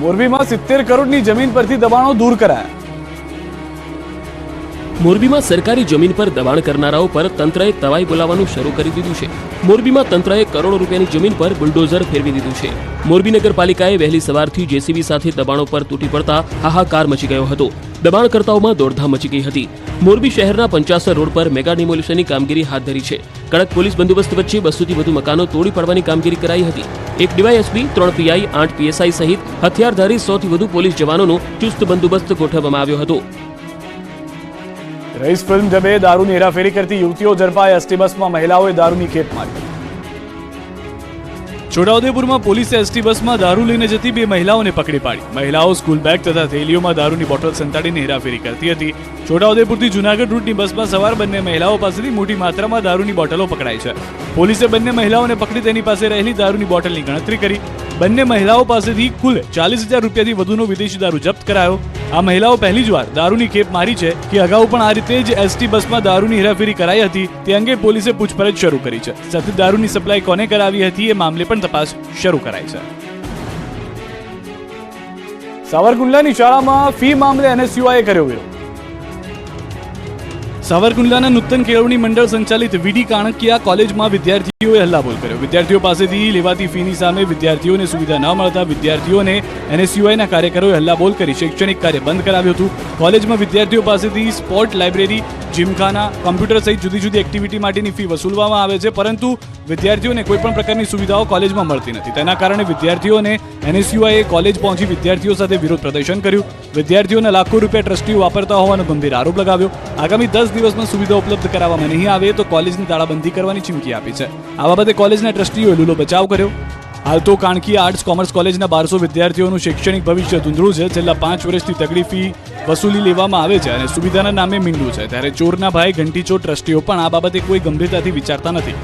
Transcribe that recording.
મોરબીમાં સિત્તેર કરોડની જમીન પરથી દબાણો દૂર કરાયા. મોરબીમાં સરકારી જમીન પર દબાણ કરનારાઓ પર તંત્રએ તવાઈ બોલાવવાનું શરૂ કરી દીધું છે. મોરબીમાં તંત્રએ કરોડો રૂપિયાની જમીન પર બુલડોઝર ફેરવી દીધું છે. મોરબી નગરપાલિકાએ વહેલી સવારથી જેસીબી સાથે દબાણો પર તૂટી પડતા હાહાકાર મચી ગયો હતો. દબાણકર્તાઓમાં દોડધામ મચી ગઈ હતી. મોરબી શહેરના પંચાસર રોડ પર મેગા ડિમોલિશનની કામગીરી હાથ ધરી છે. કડક પોલીસ બંદોબસ્ત વચ્ચે બસોથી વધુ મકાનો તોડી પાડવાની કામગીરી કરાઈ હતી. એક ડીવાયએસપી, ત્રણ પીઆઈ, આઠ પીએસઆઈ સહિત હથિયારધારી સોથી વધુ પોલીસ જવાનોનો ચુસ્ત બંદોબસ્ત ગોઠવવામાં આવ્યો હતો. રઈસ ફિલ્મ જબે દારૂની હેરાફેરી કરતી યુવતીઓ ઝડપાઈ એસટી બસમાં મહિલાઓએ દારૂની ખેપ મારી. છોટાઉદેપુરમાં પોલીસે એસટી બસમાં દારૂ લઈને જતી બે મહિલાઓને પકડી પાડી. મહિલાઓ સ્કૂલ બેગ તથા થેલીઓમાં દારૂની બોટલ સંતાડીને હેરાફેરી કરતી હતી. છોટાઉદેપુરથી જુનાગઢ રૂટની બસમાં સવાર બંને મહિલાઓ પાસેથી મોટી માત્રામાં દારૂની બોટલો પકડાઈ છે. પોલીસે બંને મહિલાઓને પકડી તેની પાસે રહેલી દારૂની બોટલની ગણતરી કરી બંને મહિલાઓ પાસેથી કુલ ચાલીસ હજાર રૂપિયાથી વધુનો વિદેશી દારૂ જપ્ત કરાયો. આ મહિલાઓ પહેલી જ વાર દારૂની ખેપ મારી છે કે અગાઉ પણ આ રીતે જ એસટી બસમાં દારૂની હેરાફેરી કરાઈ હતી. તે અંગે પોલીસે પૂછપરછ શરૂ કરી છે. સાથે દારૂની સપ્લાય કોને કરાવી હતી એ મામલે પણ તપાસ શરૂ કરાઈ છે. સાવરકુંડલાની શાળામાં ફી મામલે એનએસયુઆઈએ કર્યો વિરોધ. સાવરકુંડલાના નૂતન કેળવણી મંડળ સંચાલિત વીડી કાણકિયા કોલેજમાં વિદ્યાર્થીઓએ હલ્લાબોલ કર્યો. વિદ્યાર્થીઓ પાસેથી લેવાતી ફીની સામે વિદ્યાર્થીઓને સુવિધા ન મળતા વિદ્યાર્થીઓને એનએસયુઆઈના કાર્યકરોએ હલ્લાબોલ કરી શૈક્ષણિક કાર્ય બંધ કરાવ્યું હતું. કોલેજમાં વિદ્યાર્થીઓ પાસેથી સ્પોર્ટ લાઇબ્રેરી જીમખાના કમ્પ્યુટર સહિત જુદી જુદી એક્ટિવિટી માટેની ફી વસૂલવામાં આવે છે, પરંતુ વિદ્યાર્થીઓને કોઈપણ પ્રકારની સુવિધાઓ કોલેજમાં મળતી નથી. તેના કારણે વિદ્યાર્થીઓને એનએસયુઆઈએ કોલેજ પહોંચી વિદ્યાર્થીઓ સાથે વિરોધ પ્રદર્શન કર્યું. વિદ્યાર્થીઓને લાખો રૂપિયા ટ્રસ્ટીઓ વાપરતા હોવાનો ગંભીર આરોપ લગાવ્યો. આગામી દસ દિવસમાં સુવિધા ઉપલબ્ધ કરાવવામાં નહીં આવે તો કોલેજની તાળાબંધી કરવાની ચીમકી આપી છે. આ બાબતે કોલેજના ટ્રસ્ટીઓએ લૂલો બચાવ કર્યો. હાલ તો કાણકી આર્ટ્સ કોમર્સ કોલેજના બારસો વિદ્યાર્થીઓનું શૈક્ષણિક ભવિષ્ય ધૂંધળું છે. છેલ્લા પાંચ વર્ષથી તગડી ફી વસૂલી લેવામાં આવે છે અને સુવિધાના નામે મીંડું છે. ત્યારે ચોરના ભાઈ ઘંટીચોર ટ્રસ્ટીઓ પણ આ બાબતે કોઈ ગંભીરતાથી વિચારતા નથી.